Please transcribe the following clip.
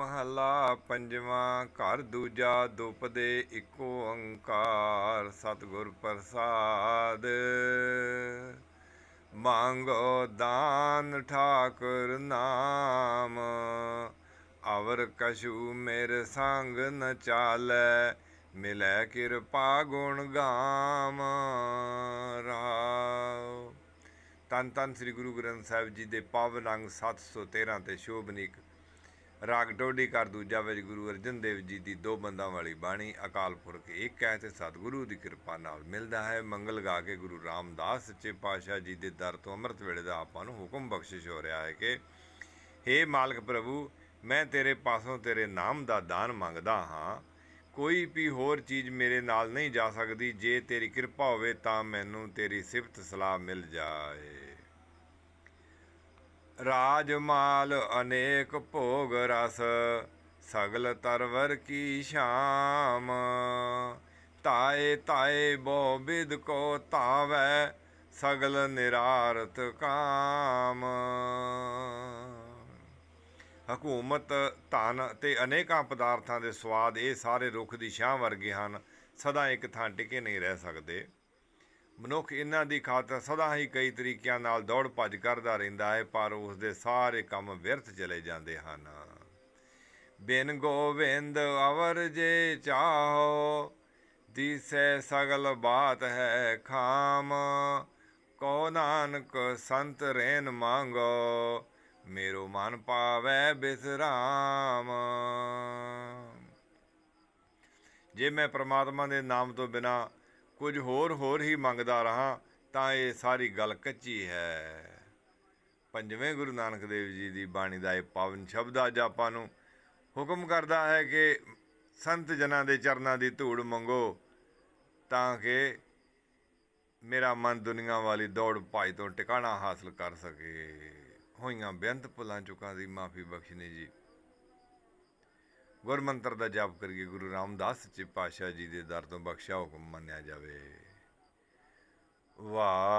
ਮਹੱਲਾ ਪੰਜਵਾਂ, ਘਰ ਦੂਜਾ ਦੁਪਦੇ ਇੱਕੋ ਓੰਕਾਰ ਸਤਿਗੁਰ ਪ੍ਰਸਾਦ। ਮੰਗੋ ਦਾਨ ਠਾਕੁਰ ਨਾਮ, ਅਵਰ ਕਸ਼ੂ ਮੇਰੇ ਸੰਗ ਨ ਚਾਲੈ, ਮਿਲੈ ਕਿਰਪਾ ਗੁਣ ਗਾਮ। ਰਾਵ ਤਨ ਤਨ ਸ੍ਰੀ ਗੁਰੂ ਗ੍ਰੰਥ ਸਾਹਿਬ ਜੀ ਦੇ ਪਾਵਨ ਅੰਗ 713 ਤੇ ਸ਼ੋਭਨੀਕ ਰਾਗ ਡੋਡੀ ਕਰ ਦੂਜਾ ਵਿੱਚ ਗੁਰੂ ਅਰਜਨ ਦੇਵ ਜੀ ਦੀ ਦੋ ਬੰਦਾਂ ਵਾਲੀ ਬਾਣੀ, ਅਕਾਲ ਪੁਰਖ ਇੱਕ ਹੈ ਤੇ ਸਤਿਗੁਰੂ ਦੀ ਕਿਰਪਾ ਨਾਲ ਮਿਲਦਾ ਹੈ। ਮੰਗਲ ਗਾ ਕੇ ਗੁਰੂ ਰਾਮਦਾਸ ਸੱਚੇ ਪਾਤਸ਼ਾਹ ਜੀ ਦੇ ਦਰ ਤੋਂ ਅੰਮ੍ਰਿਤ ਵੇਲੇ ਦਾ ਆਪਾਂ ਨੂੰ ਹੁਕਮ ਬਖਸ਼ਿਸ਼ ਹੋ ਰਿਹਾ ਹੈ ਕਿ हे ਮਾਲਕ ਪ੍ਰਭੂ, ਮੈਂ ਤੇਰੇ ਪਾਸੋਂ ਤੇਰੇ ਨਾਮ ਦਾ ਦਾਨ ਮੰਗਦਾ ਹਾਂ। ਕੋਈ ਵੀ ਹੋਰ ਚੀਜ਼ ਮੇਰੇ ਨਾਲ ਨਹੀਂ ਜਾ ਸਕਦੀ। ਜੇ ਤੇਰੀ ਕਿਰਪਾ ਹੋਵੇ ਤਾਂ ਮੈਨੂੰ ਤੇਰੀ ਸਿਫਤ ਸਲਾਹ ਮਿਲ ਜਾਏ। ਰਾਜ ਮਾਲ ਅਨੇਕ ਭੋਗ ਰਸ, ਸਗਲ ਤਰਵਰ ਕੀ ਸ਼ਾਮ। ਤਾਏ ਤਾਏ ਬੋ ਬਿਦ ਕੋ ਤਾਵੈ ਸਗਲ ਨਿਰਾਰਤ ਕਾਮ। ਹਕੂਮਤ, ਧਨ ਤੇ ਅਨੇਕਾਂ ਪਦਾਰਥਾਂ ਦੇ ਸਵਾਦ ਇਹ ਸਾਰੇ ਰੁੱਖ ਦੀ ਛਾਂ ਵਰਗੇ ਹਨ, ਸਦਾ ਇੱਕ ਥਾਂ ਟਿਕੇ ਨਹੀਂ ਰਹਿ ਸਕਦੇ। ਮਨੁੱਖ ਇਹਨਾਂ ਦੀ ਖਾਤਰ ਸਦਾ ਹੀ ਕਈ ਤਰੀਕਿਆਂ ਨਾਲ ਦੌੜ ਭੱਜ ਕਰਦਾ ਰਹਿੰਦਾ ਹੈ, ਪਰ ਉਸ ਦੇ ਸਾਰੇ ਕੰਮ ਵਿਅਰਥ ਚਲੇ ਜਾਂਦੇ ਹਨ। ਬਿਨ ਗੋਵਿੰਦ ਅਵਰ ਜੇ ਚਾਹੋ, ਦਿਸੈ ਸਗਲ ਬਾਤ ਹੈ ਖਾਮ। ਕੋ ਨਾਨਕ ਸੰਤ ਰੇਨ ਮੰਗੋ, ਮੇਰੋ ਮਨ ਪਾਵੈ ਬਿਸਰਾਮ। ਜੇ ਮੈਂ ਪ੍ਰਮਾਤਮਾ ਦੇ ਨਾਮ ਤੋਂ ਬਿਨਾ ਕੁਝ ਹੋਰ ਹੋਰ ਹੀ ਮੰਗਦਾ ਰਹਾ ਤਾਂ ਇਹ ਸਾਰੀ ਗੱਲ ਕੱਚੀ ਹੈ। ਪੰਜਵੇਂ ਗੁਰੂ ਨਾਨਕ ਦੇਵ ਜੀ ਦੀ ਬਾਣੀ ਦਾ ਇਹ ਪਾਵਨ ਸ਼ਬਦ ਅੱਜ ਆਪਾਂ ਨੂੰ ਹੁਕਮ ਕਰਦਾ ਹੈ ਕਿ ਸੰਤ ਜਨਾਂ ਦੇ ਚਰਨਾਂ ਦੀ ਧੂੜ ਮੰਗੋ ਤਾਂ ਕਿ ਮੇਰਾ ਮਨ ਦੁਨੀਆ ਵਾਲੀ ਦੌੜ ਭਾਈ ਤੋਂ ਟਿਕਾਣਾ ਹਾਸਲ ਕਰ ਸਕੇ। ਹੋਈਆਂ ਬੇਅੰਤ ਭੁੱਲਾਂ ਚੁੱਕਾਂ ਦੀ ਮਾਫੀ ਬਖਸ਼ਣੀ ਜੀ। ਗੁਰਮੰਤਰ ਦਾ ਜਾਪ ਕਰੀਏ, ਗੁਰੂ ਰਾਮਦਾਸ ਸੱਚੇ ਪਾਤਸ਼ਾਹ ਜੀ ਦੇ ਦਰ ਤੋਂ ਬਖਸ਼ਿਆ ਹੁਕਮ ਮੰਨਿਆ ਜਾਵੇ। ਵਾਹੇ।